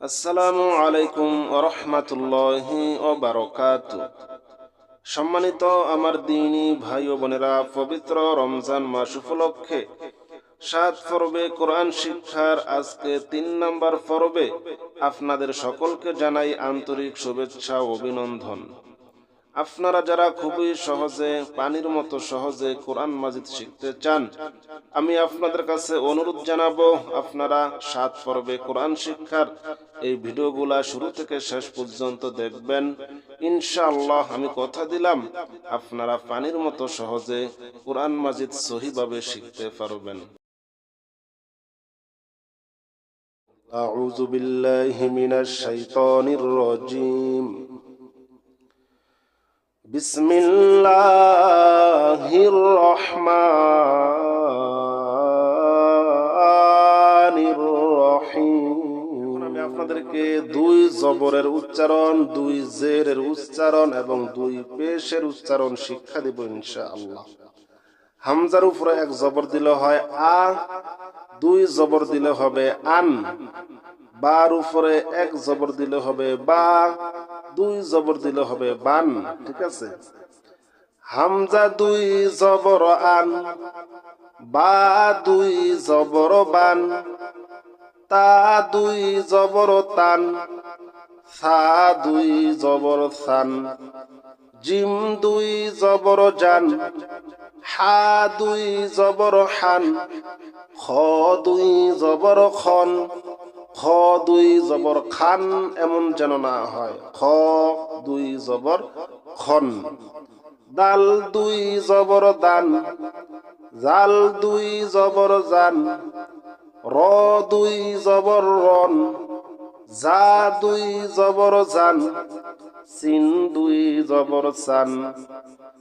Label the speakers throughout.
Speaker 1: আসসালামু আলাইকুম রহমাতুল্লাহ ও বারকাত সম্মানিত আমার দিনী ভাই ও বোনেরা, পবিত্র রমজান মাস উপলক্ষে সাত পর্বে কোরআন শিক্ষার আজকে তিন নম্বর পর্বে আপনাদের সকলকে জানাই আন্তরিক শুভেচ্ছা অভিনন্দন। আপনারা যারা খুবই সহজে পানির মতো সহজে কোরআন মাজিদ শিখতে চান আমি আপনাদের কাছে অনুরোধ জানাবো আপনারা সাত পর্বে কোরআন শিক্ষার এই ভিডিওগুলা শুরু থেকে শেষ পর্যন্ত দেখবেন ইনশাআল্লাহ আমি কথা দিলাম আপনারা পানির মতো সহজে কোরআন মাজিদ সহিভাবে শিখতে পারবেন أعوذ بالله من الشيطان الرجيم بسم الله الرحمن الرحيم আমি আপনাদেরকে দুই জবরের উচ্চারণ দুই জেরের উচ্চারণ এবং দুই পেশের উচ্চারণ শিক্ষা দেব ইনশাআল্লাহ হামজার উপরে এক জবর দিলে হয় আ দুই জবর দিলে হবে আন বার উপরে এক জবর দিলে হবে বা দুই জবর দিলে হবে বান, ঠিক আছে? হামজা দুই জবর আন, বা দুই জবর বান, তা দুই জবর তান, সা দুই জবর সান, জিম দুই জবর জান, হা দুই জবর হান, খ দুই জবর খন খ দুই জবর খান এমন যেন না হয়। খ দুই জবর খন। দাল দুই জবর দান। জাল দুই জবর জান। র দুই জবর রন। যা দুই জবর জান। সিন দুই জবর সান।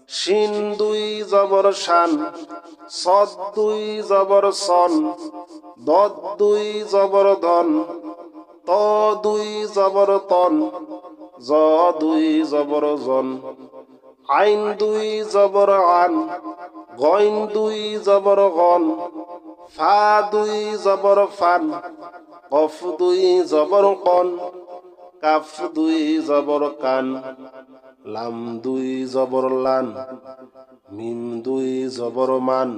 Speaker 1: শিন দুই জবর শান সদ দুই জবর সন। দুই জবর ধন ত দুই জবর তন জ দুই জবর জন আইন দুই জবর আন গইন দুই জবর গন ফা দুই জবর ফান কফ দুই জবর কন কাফ দুই জবর কান লাম দুই জবর লান মিম দুই জবর মান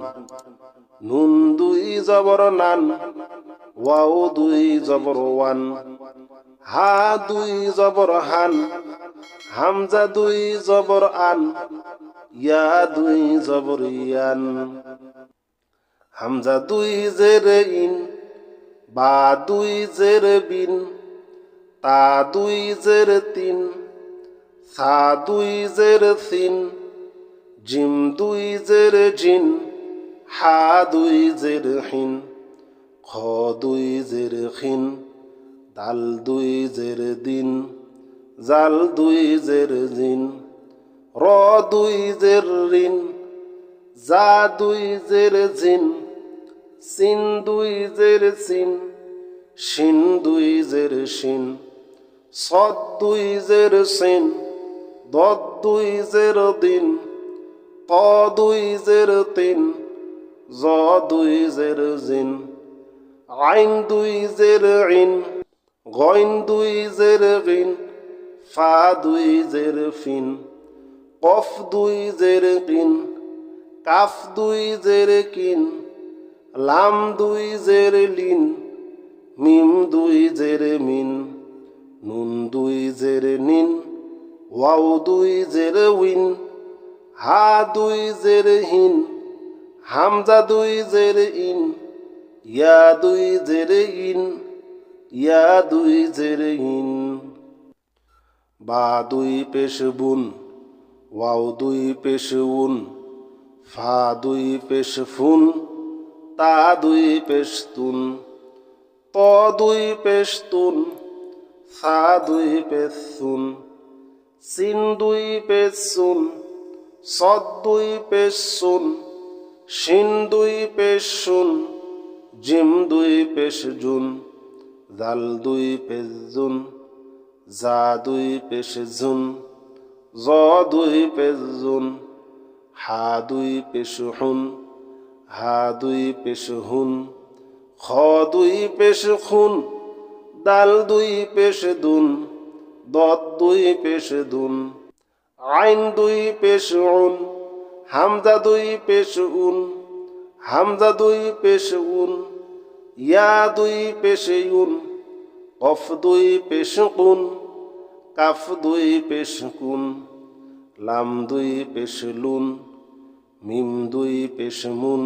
Speaker 1: নুন দুই জবর নান, ওয়াও দুই জবর ওয়ান, হা দুই জবর হান, হামজা দুই জবর আন, ইয়া দুই জবর ইয়ান। হামজা দুই জের ইন, বা দুই জের বিন, তা দুই জের তিন, সা দুই জের সিন, জিম দুই জের জিন। হা দুই জের হিন খ দুই জের খিন দাল দুই জের দিন জাল দুই জের জিন র দুই জের রিন যা দুই জের জিন সিন দুই জের সিন শিন দুই জের শিন সদ দুই জের সিন দদ দুই জের দিন ক দুই জের তিন জ দুই জের জিন আইন দুই জের ইন গইন দুই জের গিন ফা দুই জের ফিন কফ দুই জের কিন কাফ দুই জের কিন লাম দুই জের লিন মিম দুই জের মিন নুন দুই জের নিন ওয়াও দুই জের উইন হা দুই জের হিন হামজা দুই জের ইন, ইয়া দুই জের ইন, ইয়া দুই জের ইন। বা দুই পেশ বুন, ওয়াও দুই পেশ উন, ফা দুই পেশ ফুন, তা দুই পেশ তুন, ত দুই পেশ তুন, সা দুই পেশ সুন, সিন দুই পেশ সুন, সদ দুই পেশ সুন শিন দুই পেশ শুন জিম দুই পেশ জুন জাল দুই পেশ জুন যা দুই পেশ জুন জ দুই পেশ জুন হা দুই পেশ হুন হা দুই পেশ হুন খ দুই পেশ খুন দাল দুই পেশ দুন দত দুই পেশ দুন আইন দুই পেশ উন হামজা দুই পেশ উন হামজা দুই পেশ উন ইয়া দুই পেশ উন কফ দুই পেশ কুন কাফ দুই পেশ কুন লাম দুই পেশ লুন মিম দুই পেশ মুন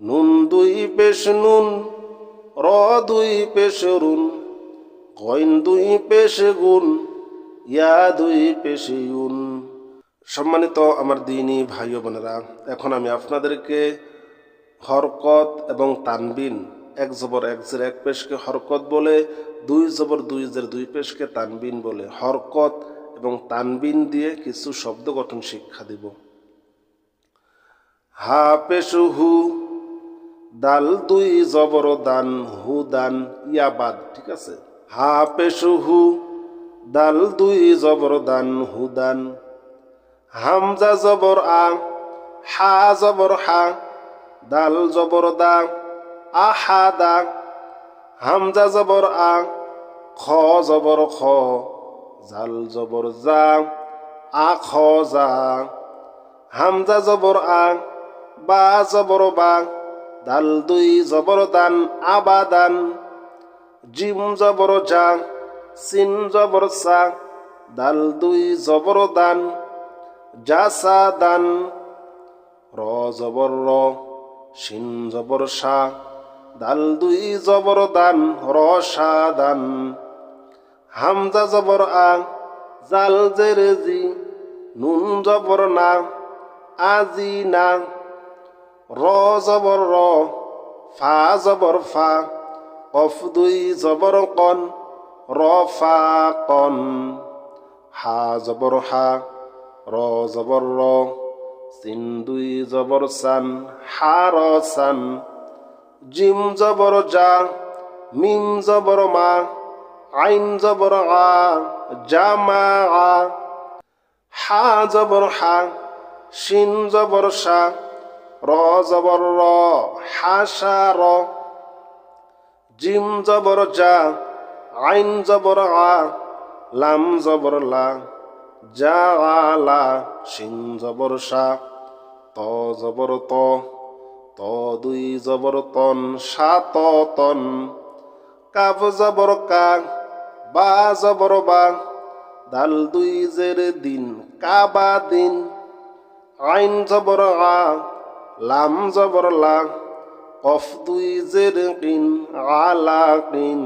Speaker 1: নুন দুই পেশ নুন র দুই পেশ রুন কইন দুই পেশ গুন ইয়া দুই পেশ ইউন সম্মানিত আমার দিনী ভাই বোনেরা, এখন আমি আপনাদেরকে হরকত এবং তানবিন, এক জবর, এক জের, এক পেশকে হরকত বলে, দুই জবর, দুই জের, দুই পেশকে তানবিন বলে। হরকত এবং তানবিন দিয়ে কিছু শব্দ গঠন শিক্ষা দিব। হা পেশু হু, দাল দুই জবর, দান হু, দান ইয়াবাদ ঠিক আছে? হা পেশু হু, দাল দুই জবর, দান হু, দান হামজা জবর আ, হা জবর হা, দাল জবর দা আহা দা, হামজা জবর আ, খ জবর খ, জাল জবর জা, আ খ যা হামজা জবর আ, বা জবর বা, দাল দুই জবর দান আবাদান জিম জবর জা, সিন জবর সা, দাল দুই জবর দান জাসা দান র জবর র, শিন জবর সা, দাল দুই জবর দান, র সা দান। হামজা জবর আ, জাল জের জি, নুন জবর না আজি না। র জবর র, ফা জবর ফা কফ দুই জবর কন, র ফা কন। হা জবর হা র জবর র সিন দুই জবর সান হা র সান। জিম জবর জা, মিম জবর মা, আইন জবর আ জামা আ। হা জবর হা, শিন জবর সা র জবর র হাসা র। জিম জবর জা, আইন জবর আ, লাম জবর লা। আলা শিন জবর সা, ত জবর ত ত দুই জবর তন সাত তন কাব জবর কা, বা জবর বা, দাল দুই জের দিন, কাবা দিন, আইন জবর আ, লাম জবর লা, কফ দুই জের কিন, আলা কিন।